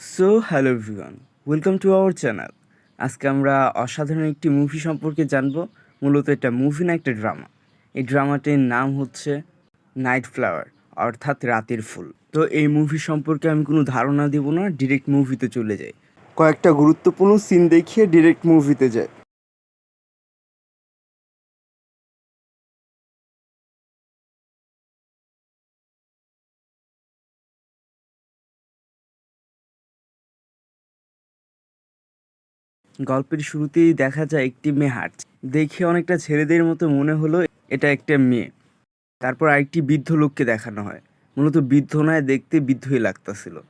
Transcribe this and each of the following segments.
So hello everyone welcome to our channel আজকে আমরা অসাধারণ একটি মুভি সম্পর্কে জানব। মূলত এটা মুভি না, একটা ড্রামা এই ড্রামাটির নাম হচ্ছে নাইট ফ্লাওয়ার অর্থাৎ রাতের ফুল। তো এই মুভি সম্পর্কে আমি কোনো ধারণা দেব না ডিরেক্ট মুভিতে চলে যাই। কয়েকটা গুরুত্বপূর্ণ সিন দেখিয়ে ডিরেক্ট মুভিতে যায় গল্পের শুরুতেই দেখা যায় একটি মেয়ে হাঁটছে। দেখে অনেকটা ছেলেদের মতো মনে হলো এটা একটা মেয়ে। তারপর আরেকটি বৃদ্ধ লোককে দেখানো হয়। মূলত বৃদ্ধ নয়, দেখতে বৃদ্ধই লাগতেছিল।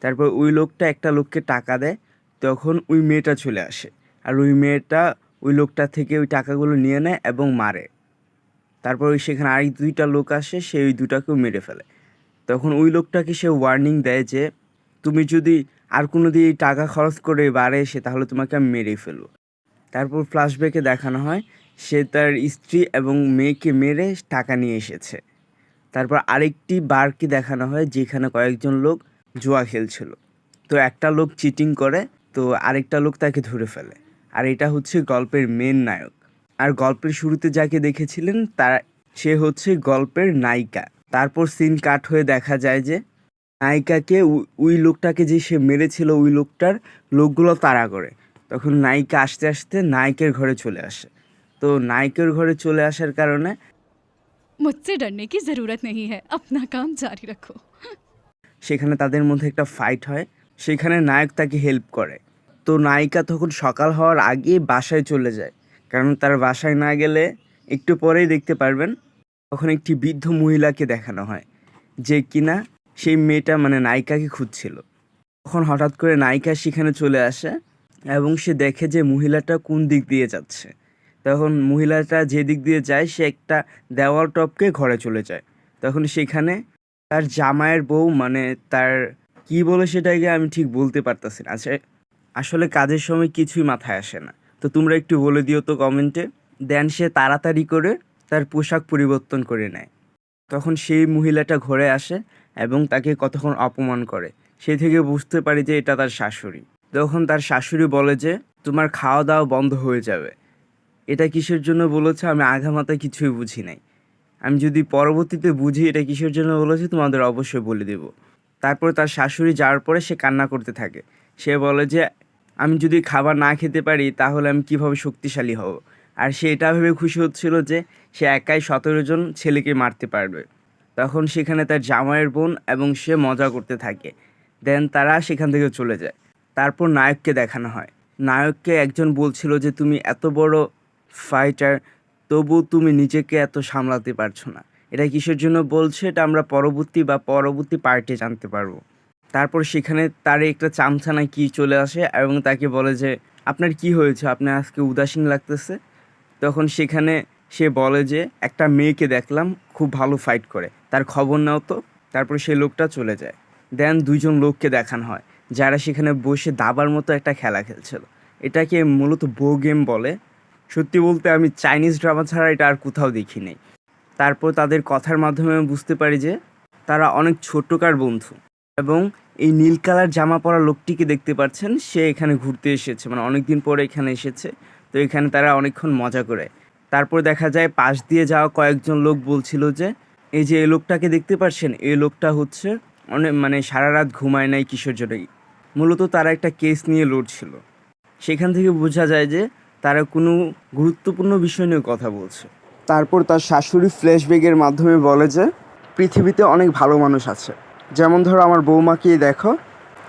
তারপর ওই লোকটা একটা লোককে টাকা দেয়, তখন ওই মেয়েটা চলে আসে। আর ওই মেয়েটা ওই লোকটা থেকে ওই টাকাগুলো নিয়ে নেয় এবং মারে। তারপর ওই সেখানে আরেক দুইটা লোক আসে, সে ওই দুটাকেও মেরে ফেলে। তখন ওই লোকটাকে সে ওয়ার্নিং দেয় যে, তুমি যদি আর কোনো দিয়ে টাকা খরচ করে বাড়ে এসে, তাহলে তোমাকে আমি মেরেই ফেলব। তারপর ফ্ল্যাশব্যাকে দেখানো হয়, সে তার স্ত্রী এবং মেয়েকে মেরে টাকা নিয়ে এসেছে। তারপর আরেকটি বারকে দেখানো হয়, যেখানে কয়েকজন লোক জুয়া খেলছিল। তো একটা লোক চিটিং করে, তো আরেকটা লোক তাকে ধরে ফেলে। আর এটা হচ্ছে গল্পের মেন নায়ক। আর গল্পের শুরুতে যাকে দেখেছিলেন, তার, সে হচ্ছে গল্পের নায়িকা। তারপর সিন কাট হয়ে দেখা যায় যে নায়িকাকে ওই লোকটাকে যে সে মেরেছিল ওই লোকটার লোকগুলো তাড়া করে। তখন নায়িকা আসতে আসতে নায়কের ঘরে চলে আসে। তো নায়কের ঘরে চলে আসার কারণে মুঝসে ডরনে কি জরুরত নেই হ্যায় আপনা কাম জারি রাখো সেখানে তাদের মধ্যে একটা ফাইট হয়। সেখানে নায়ক তাকে হেল্প করে। তো নায়িকা তখন সকাল হওয়ার আগে বাসায় চলে যায়। কারণ তার বাসায় না গেলে একটু পরেই দেখতে পারবেন। তখন একটি বৃদ্ধ মহিলাকে দেখানো হয়। যে কিনা সেই মেয়েটা মানে নায়িকাকে খুঁজছিল। তখন হঠাৎ করে নায়িকা সেখানে চলে আসে এবং সে দেখে যে মহিলাটা কোন দিক দিয়ে যাচ্ছে। তখন মহিলাটা যে দিক দিয়ে যায়, সে একটা দেওয়াল টপকে ঘরে চলে যায়। তখন সেখানে তার জামাইয়ের বউ মানে তার কি বলে সেটাকে আমি ঠিক বলতে পারতাছি না। আচ্ছা আসলে কাজের সময় কিছুই মাথায় আসে না। তো তোমরা একটু বলে দিও তো কমেন্টে। দেন সে তাড়াতাড়ি করে তার পোশাক পরিবর্তন করে নেয়। তখন সেই মহিলাটা ঘরে আসে এবং তাকে কতক্ষণ অপমান করে। সে থেকে বুঝতে পারি যে এটা তার শাশুড়ি। তখন তার শাশুড়ি বলে যে, তোমার খাওয়া দাওয়া বন্ধ হয়ে যাবে। এটা কিসের জন্য বলেছে? আমি আঘামাতা কিছুই বুঝি নাই। আমি যদি পরবর্তীতে বুঝি এটা কিসের জন্য বলেছে, তোমাদের অবশ্যই বলে দেব। তারপর তার শাশুড়ি যাওয়ার পরে সে কান্না করতে থাকে। সে বলে যে, আমি যদি খাবার না খেতে পারি, তাহলে আমি কীভাবে শক্তিশালী হব? আর সে এটা ভেবে খুশি হচ্ছিল যে, সে একাই সতেরো জন ছেলেকে মারতে পারবে। তখন সেখানে তার জামাইয়ের বোন এবং সে মজা করতে থাকে। দেন তারা সেখান থেকে চলে যায়। তারপর নায়ককে দেখানো হয়। নায়ককে একজন বলছিল যে, তুমি এত বড় ফাইটার তবু তুমি নিজেকে এত সামলাতে পারছ না। এটা কিসের জন্য বলছে? এটা আমরা পরবর্তী বা পরবর্তী পার্টে জানতে পারব। তারপর সেখানে তার একটা চামচানা কি চলে আসে এবং তাকে বলে যে, আপনার কি হয়েছে? আপনার আজকে উদাসীন লাগতেছে? তখন সেখানে সে বলে যে, একটা মেয়েকে দেখলাম, খুব ভালো ফাইট করে। তার খবর নাও তো। তারপর সেই লোকটা চলে যায়। দেন দুইজন লোককে দেখানো হয়, যারা সেখানে বসে দাবার মতো একটা খেলা খেলছিল। এটাকে মূলত বো গেম বলে। সত্যি বলতে আমি চাইনিজ ড্রামা ছাড়া এটা আর কোথাও দেখি নাই। তারপর তাদের কথার মাধ্যমে বুঝতে পারি যে, তারা অনেক ছোটকার বন্ধু। এবং এই নীল কালার জামা পরা লোকটিকে দেখতে পাচ্ছেন, সে এখানে ঘুরতে এসেছে। মানে অনেক দিন পরে এখানে এসেছে। তো এখানে তারা অনেকক্ষণ মজা করে। তারপর দেখা যায় পাশ দিয়ে যাওয়া কয়েকজন লোক বলছিল যে, এই যে এই লোকটাকে দেখতে পাচ্ছেন এই লোকটা হচ্ছে অনেক মানে সারা রাত ঘুমায় নাই কিশোর জন্যই। মূলত তারা একটা কেস নিয়ে লড়ছিল। সেখান থেকে বোঝা যায় যে তারা কোনো গুরুত্বপূর্ণ বিষয় নিয়ে কথা বলছে। তারপর তার শাশুড়ি ফ্ল্যাশব্যাগের মাধ্যমে বলে যে, পৃথিবীতে অনেক ভালো মানুষ আছে। যেমন ধরো আমার বৌমাকেই দেখো,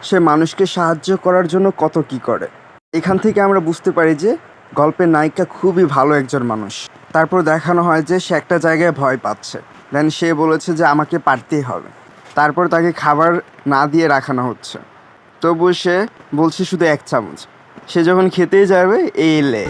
সে মানুষকে সাহায্য করার জন্য কত কি করে। এখান থেকে আমরা বুঝতে পারি যে গল্পের নায়িকা খুবই ভালো একজন মানুষ। তারপর দেখানো হয় যে সে একটা জায়গায় ভয় পাচ্ছে। দেন সে বলেছে যে আমাকে পারতেই হবে। তারপর তাকে খাবার না দিয়ে রাখানো হচ্ছে। তবু সে বলছে শুধু এক চামচ। সে যখন খেতেই যাবে, এই লে।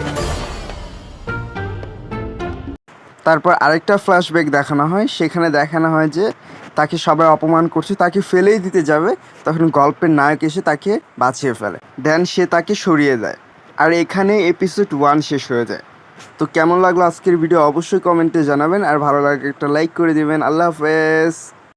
তারপর আরেকটা ফ্ল্যাশব্যাক দেখানো হয়। সেখানে দেখানো হয় যে তাকে সবাই অপমান করছে। তাকে ফেলেই দিতে যাবে। তখন গল্পের নায়ক এসে তাকে বাঁচিয়ে ফেলে। দেন সে তাকে সরিয়ে দেয়। আর এখানে এপিসোড ওয়ান শেষ হয়ে যায়। তো কেমন লাগল আজকের ভিডিও অবশ্যই কমেন্টে জানাবেন। আর ভালো লাগে একটা লাইক করে দিবেন। আল্লাহ হাফেজ।